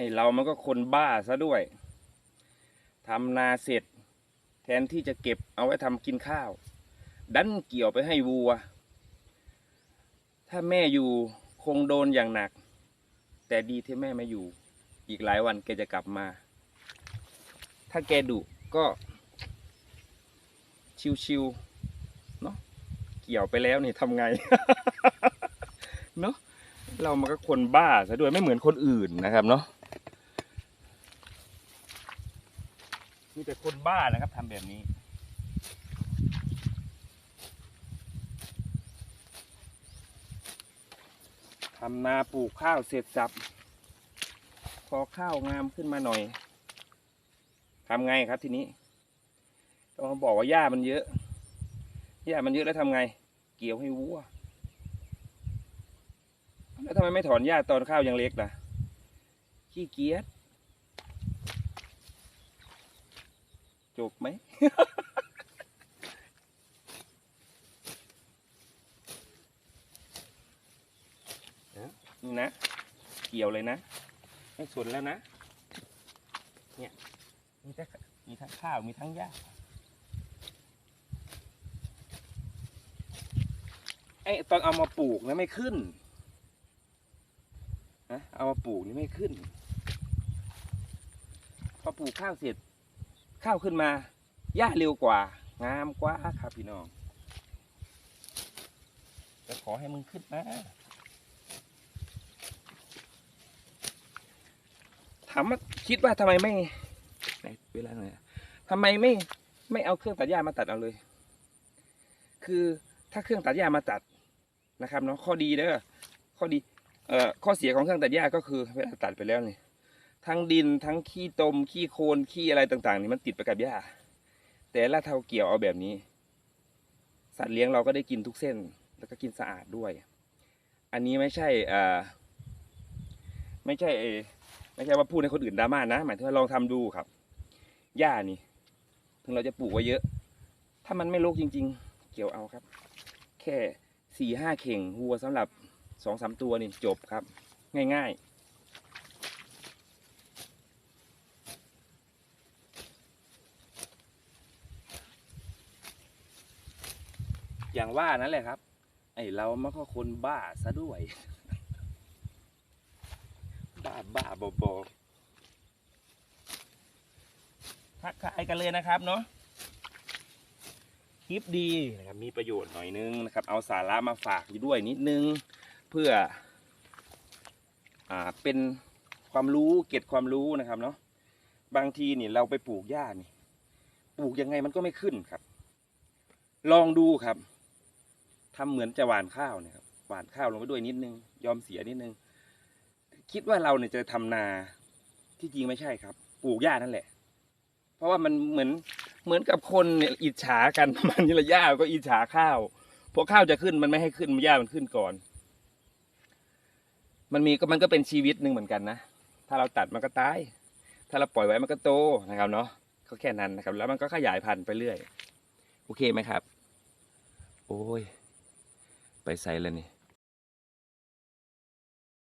อ้เรามันก็คนบ้าซะด้วยทำนาเสร็จ แทนที่จะเก็บเอาไว้ทำกินข้าว ดันเกี่ยวไปให้วัว ถ้าแม่อยู่คงโดนอย่างหนัก แต่ดีที่แม่ไม่อยู่ อีกหลายวันแกจะกลับมา ถ้าแกดุก็ ชิวๆเนาะเกี่ยวไปแล้วนี่ทำไง เนาะเรามันก็คนบ้าซะด้วยไม่เหมือนคนอื่นนะครับเนาะ มีแต่คนบ้านะครับทำแบบนี้ทำนาปลูกข้าวเสร็จสับ พอข้าวงามขึ้นมาหน่อยทำไงครับทีนี้ต้องมาบอกว่าหญ้ามันเยอะหญ้ามันเยอะแล้วทำไง เกี่ยวให้วัว แล้วทำไมไม่ถอนหญ้าตอนข้าวยังเล็กล่ะขี้เกียจ จบไหม นี่นะ เกี่ยวเลยนะ ไม่สนแล้วนะ เนี่ย มีทั้งมีทั้งข้าว มีทั้งหญ้าไอ้ตอนเอามาปลูกนะไม่ขึ้นนะเอามาปลูกนี่ไม่ขึ้น พอปลูกข้าวเสร็จ ข้าวขึ้นมาหญ้าเร็วกว่า งามกว่าครับพี่น้องจะขอให้มึงขึ้นนะถามว่าคิดว่าทำไมไม่ไหนเวลาหน่อยทำไมไม่ไม่เอาเครื่องตัดหญ้ามาตัดเอาเลย คือถ้าเครื่องตัดหญ้ามาตัดนะครับเนาะข้อดีเด้อข้อดีเอ่อข้อเสียของเครื่องตัดหญ้าก็คือเวลาตัดไปแล้วเนี่ย ทั้งดินทั้งขี้ตมขี้โคลนขี้อะไรต่าง ๆ นี่มันติดไปกับหญ้าแต่ละเทาเกี่ยวเอาแบบนี้ สัตว์เลี้ยงเราก็ได้กินทุกเส้น แล้วก็กินสะอาดด้วย อันนี้ไม่ใช่อ่าไม่ใช่เอไม่ใช่ว่าพูดให้คนอื่นดราม่านะ หมายถึงว่าลองทำดูครับหญ้านี่ ถึงเราจะปลูกไว้เยอะ ถ้ามันไม่รกจริง ๆ เกี่ยวเอาครับ แค่สี่ห้าเข่งวัวสำหรับสองสามตัวนี่จบครับ ง่าย ๆ อย่างว่านั่นแหละครับ ไอเรามันก็คนบ้าซะด้วย บ้าบ้าบอบอทักทายกันเลยนะครับเนาะคลิปดีนะครับมีประโยชน์หน่อยนึงนะครับ เอาสาระมาฝากอยู่ด้วยนิดนึง เพื่อ อ่าเป็นความรู้เก็บความรู้นะครับเนาะบางทีนี่เราไปปลูกหญ้านี่ ปลูกยังไงมันก็ไม่ขึ้นครับ ลองดูครับ ทำเหมือนจะหวานข้าวเนะครับหวานข้าวลงไปด้วยนิดนึง ยอมเสียนิดนึง คิดว่าเราเนี่ยจะทำนาที่จริงไม่ใช่ครับ ปลูกหญ้านั่นแหละ เพราะว่ามันเหมือนเหมือนกับคนเนี่ยอิจฉากันประมาณนี้ละหญ้าก็อิจฉาข้าวพอข้าวจะขึ้นมันไม่ให้ขึ้นหญ้ามันขึ้นก่อน มันมีก็มันก็เป็นชีวิตหนึ่งเหมือนกันนะถ้าเราตัดมันก็ตาย ถ้าเราปล่อยไว้มันก็โตนะครับเนาะก็แค่นั้นนะครับ แล้วมันก็ขยายพันธุ์ไปเรื่อย โอเคไหมครับ โอ้ย ไปใส่แล้วนี่